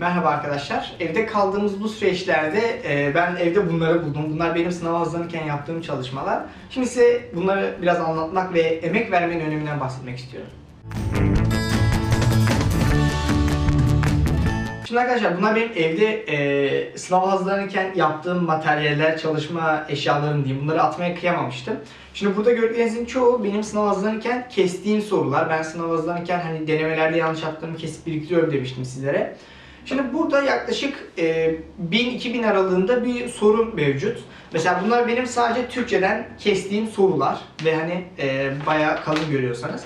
Merhaba arkadaşlar. Evde kaldığımız bu süreçlerde e, ben evde bunları buldum. Bunlar benim sınava hazırlanırken yaptığım çalışmalar. Şimdi size bunları biraz anlatmak ve emek vermenin öneminden bahsetmek istiyorum. Şimdi arkadaşlar bunlar benim evde e, sınava hazırlanırken yaptığım materyaller, çalışma eşyalarım diyeyim. Bunları atmaya kıyamamıştım. Şimdi burada gördüğünüzün çoğu benim sınav hazırlanırken kestiğim sorular. Ben sınav hazırlanırken hani denemelerde yanlış yaptığımı kesip biriktiriyorum demiştim sizlere. Şimdi burada yaklaşık e, 1000-2000 aralığında bir soru mevcut. Mesela bunlar benim sadece Türkçeden kestiğim sorular ve hani e, bayağı kalın görüyorsanız.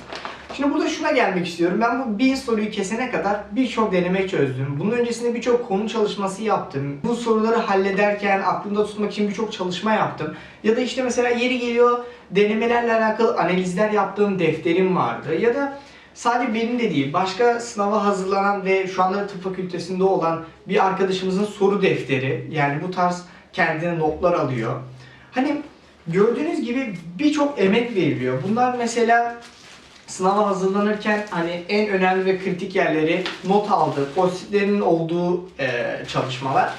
Şimdi burada şuna gelmek istiyorum. Ben bu 1000 soruyu kesene kadar birçok deneme çözdüm. Bunun öncesinde birçok konu çalışması yaptım. Bu soruları hallederken aklımda tutmak için birçok çalışma yaptım. Ya da işte mesela yeri geliyor denemelerle alakalı analizler yaptığım defterim vardı. Ya da sadece benim de değil, başka sınava hazırlanan ve şu anda tıp fakültesinde olan bir arkadaşımızın soru defteri. Yani bu tarz kendine notlar alıyor. Hani gördüğünüz gibi birçok emek veriliyor. Bunlar mesela sınava hazırlanırken hani en önemli ve kritik yerleri not aldığı, postitlerin olduğu e, çalışmalar.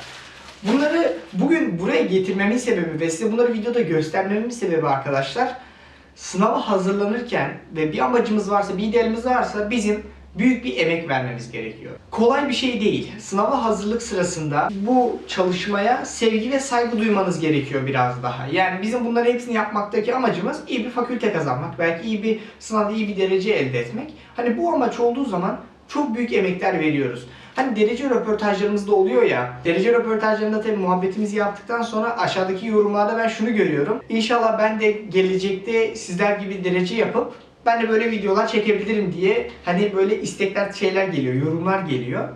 Bunları bugün buraya getirmemin sebebi ve size bunları videoda göstermemin sebebi arkadaşlar sınava hazırlanırken ve bir amacımız varsa, bir idealimiz varsa bizim büyük bir emek vermemiz gerekiyor. Kolay bir şey değil. Sınava hazırlık sırasında bu çalışmaya sevgi ve saygı duymanız gerekiyor biraz daha. Yani bizim bunların hepsini yapmaktaki amacımız iyi bir fakülte kazanmak, belki iyi bir sınavda iyi bir derece elde etmek. Hani bu amaç olduğu zaman çok büyük emekler veriyoruz. Hani derece röportajlarımızda oluyor ya. Derece röportajlarında tabii muhabbetimizi yaptıktan sonra aşağıdaki yorumlarda ben şunu görüyorum. İnşallah ben de gelecekte sizler gibi derece yapıp ben de böyle videolar çekebilirim diye hani böyle istekler şeyler geliyor, yorumlar geliyor.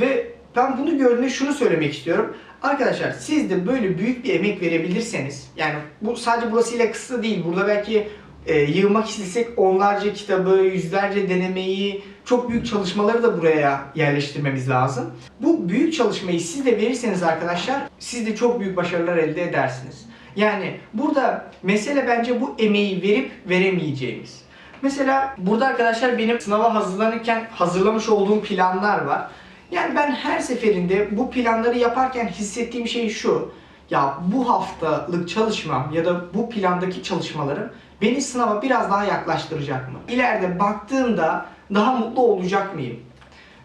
Ve ben bunu gördüğümde şunu söylemek istiyorum. Arkadaşlar siz de böyle büyük bir emek verebilirseniz yani bu sadece burasıyla kısa değil. Burada belki e, yığmak istesek onlarca kitabı, yüzlerce denemeyi, çok büyük çalışmaları da buraya yerleştirmemiz lazım. Bu büyük çalışmayı siz de verirseniz arkadaşlar siz de çok büyük başarılar elde edersiniz. Yani burada mesele bence bu emeği verip veremeyeceğimiz. Mesela burada arkadaşlar benim sınava hazırlanırken hazırlamış olduğum planlar var. Yani ben her seferinde bu planları yaparken hissettiğim şey şu. Ya bu haftalık çalışmam ya da bu plandaki çalışmalarım beni sınava biraz daha yaklaştıracak mı? İleride baktığımda daha mutlu olacak mıyım?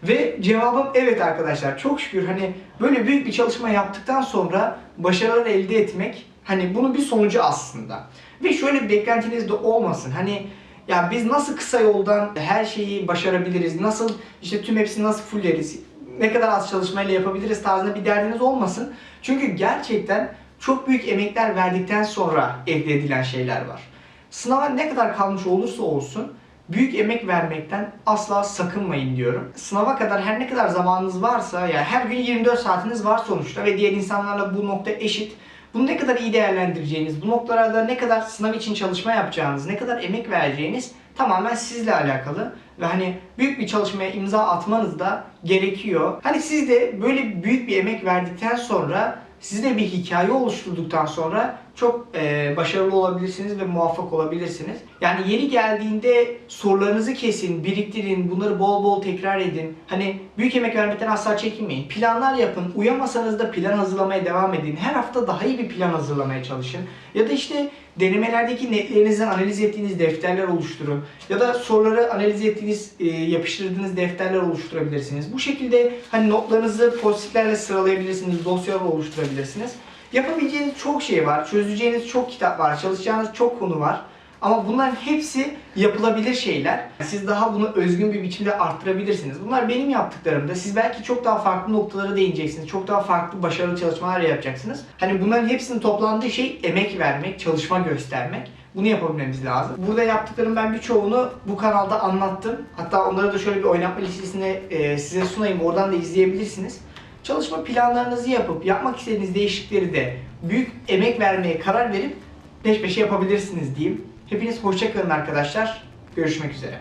Ve cevabım evet arkadaşlar. Çok şükür hani böyle büyük bir çalışma yaptıktan sonra başarılar elde etmek hani bunun bir sonucu aslında. Ve şöyle bir beklentiniz de olmasın. Hani ya biz nasıl kısa yoldan her şeyi başarabiliriz? Nasıl işte tüm hepsini nasıl fulleriz? Ne kadar az çalışmayla yapabiliriz tarzında bir derdiniz olmasın. Çünkü gerçekten çok büyük emekler verdikten sonra elde edilen şeyler var. Sınava ne kadar kalmış olursa olsun büyük emek vermekten asla sakınmayın diyorum. Sınava kadar her ne kadar zamanınız varsa yani her gün 24 saatiniz var sonuçta ve diğer insanlarla bu nokta eşit. Bunu ne kadar iyi değerlendireceğiniz, bu noktalarda ne kadar sınav için çalışma yapacağınız, ne kadar emek vereceğiniz tamamen sizle alakalı. Ve hani büyük bir çalışmaya imza atmanız da gerekiyor. Hani siz de böyle büyük bir emek verdikten sonra sizde bir hikaye oluşturduktan sonra çok e, başarılı olabilirsiniz ve muvaffak olabilirsiniz. Yani yeri geldiğinde sorularınızı kesin, biriktirin, bunları bol bol tekrar edin. Hani büyük emek vermekten asla çekinmeyin. Planlar yapın. Uyamasanız da plan hazırlamaya devam edin. Her hafta daha iyi bir plan hazırlamaya çalışın. Ya da işte denemelerdeki netlerinizden analiz ettiğiniz defterler oluşturun. Ya da soruları analiz ettiğiniz, e, yapıştırdığınız defterler oluşturabilirsiniz. Bu şekilde hani notlarınızı postitlerle sıralayabilirsiniz, dosyalar oluşturabilirsiniz. Yapabileceğiniz çok şey var, çözeceğiniz çok kitap var, çalışacağınız çok konu var. Ama bunların hepsi yapılabilir şeyler. Siz daha bunu özgün bir biçimde arttırabilirsiniz. Bunlar benim yaptıklarımda. Siz belki çok daha farklı noktalara değineceksiniz. Çok daha farklı başarılı çalışmalar yapacaksınız. Hani bunların hepsinin toplandığı şey emek vermek, çalışma göstermek. Bunu yapabilmemiz lazım. Burada yaptıklarım ben birçoğunu bu kanalda anlattım. Hatta onları da şöyle bir oynatma listesine e, size sunayım. Oradan da izleyebilirsiniz. Çalışma planlarınızı yapıp yapmak istediğiniz değişiklikleri de büyük emek vermeye karar verip peş peşe yapabilirsiniz diyeyim. Hepiniz hoşça kalın arkadaşlar. Görüşmek üzere.